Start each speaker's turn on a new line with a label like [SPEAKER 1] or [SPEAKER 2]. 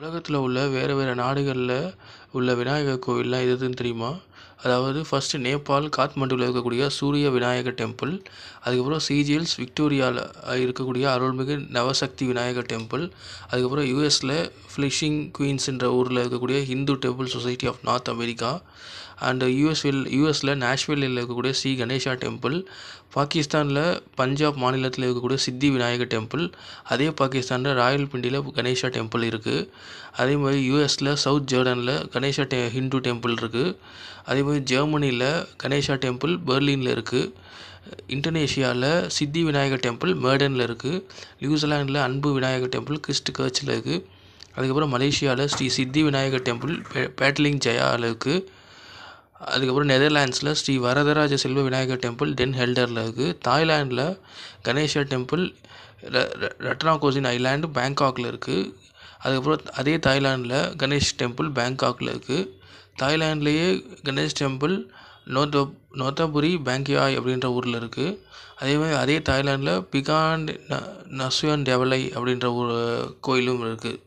[SPEAKER 1] உலகத்தில் உள்ள வேறு வேறு நாடுகளில் உள்ள விநாயகர் கோவில்லாம் எது எதுன்னு தெரியுமா? அதாவது ஃபஸ்ட்டு நேபாள் காத்மண்டுவில் இருக்கக்கூடிய சூரிய விநாயகர் டெம்பிள் அதுக்கப்புறம் சிஜிஎல்ஸ் விக்டோரியாவில் இருக்கக்கூடிய அருள்மிகு நவசக்தி விநாயகர் டெம்பிள் அதுக்கப்புறம் யூஎஸில் ஃப்ளிஷிங் குயின்ஸ்ன்ற ஊரில் இருக்கக்கூடிய Hindu temple society of North America and யூஎஸ்வில் யூஎஸில் நேஷ்வில்லில் இருக்கக்கூடிய ஸ்ரீ கணேஷா டெம்பிள் பாகிஸ்தானில் பஞ்சாப் மாநிலத்தில் இருக்கக்கூடிய சித்தி விநாயகர் டெம்பிள் அதே பாகிஸ்தானில் ராயல்பிண்டியில் கணேஷா டெம்பிள் இருக்குது அதே மாதிரி யூஎஸில் சவுத் ஜேர்டனில் கணேஷா டெ ஹிந்து டெம்பிள் இருக்குது அதே மாதிரி ஜெர்மனியில் கணேஷா டெம்பிள் பெர்லினில் இருக்குது இந்தோனேஷியாவில் சித்தி விநாயகர் டெம்பிள் மேர்டனில் இருக்குது நியூசிலாண்டில் அன்பு விநாயகர் டெம்பிள் கிறிஸ்ட் கர்ச்சில் இருக்குது அதுக்கப்புறம் மலேசியாவில் ஸ்ரீ சித்தி விநாயகர் டெம்பிள் பே பேட்லிங் ஜெயாவில் இருக்குது அதுக்கப்புறம் நெதர்லாண்ட்ஸில் ஸ்ரீ வரதராஜ செல்வ விநாயகர் டெம்பிள் டென் ஹெல்டரில் இருக்குது தாய்லாண்டில் கணேஷா டெம்பிள் ரட்னாகோசின் ஐலாண்டு பேங்காக்கில் இருக்குது அதுக்கப்புறம் அதே தாய்லாண்டில் கணேஷ் டெம்பிள் பேங்காக்கில் இருக்குது தாய்லாண்ட்லேயே கணேஷ் டெம்பிள் நோத்தோ நோத்தாபுரி பேங்கியாய் அப்படின்ற ஊரில் இருக்குது அதே மாதிரி அதே தாய்லாண்டில் பிகாண்ட் ந நசுயன் டெவலை அப்படின்ற ஒரு கோயிலும் இருக்குது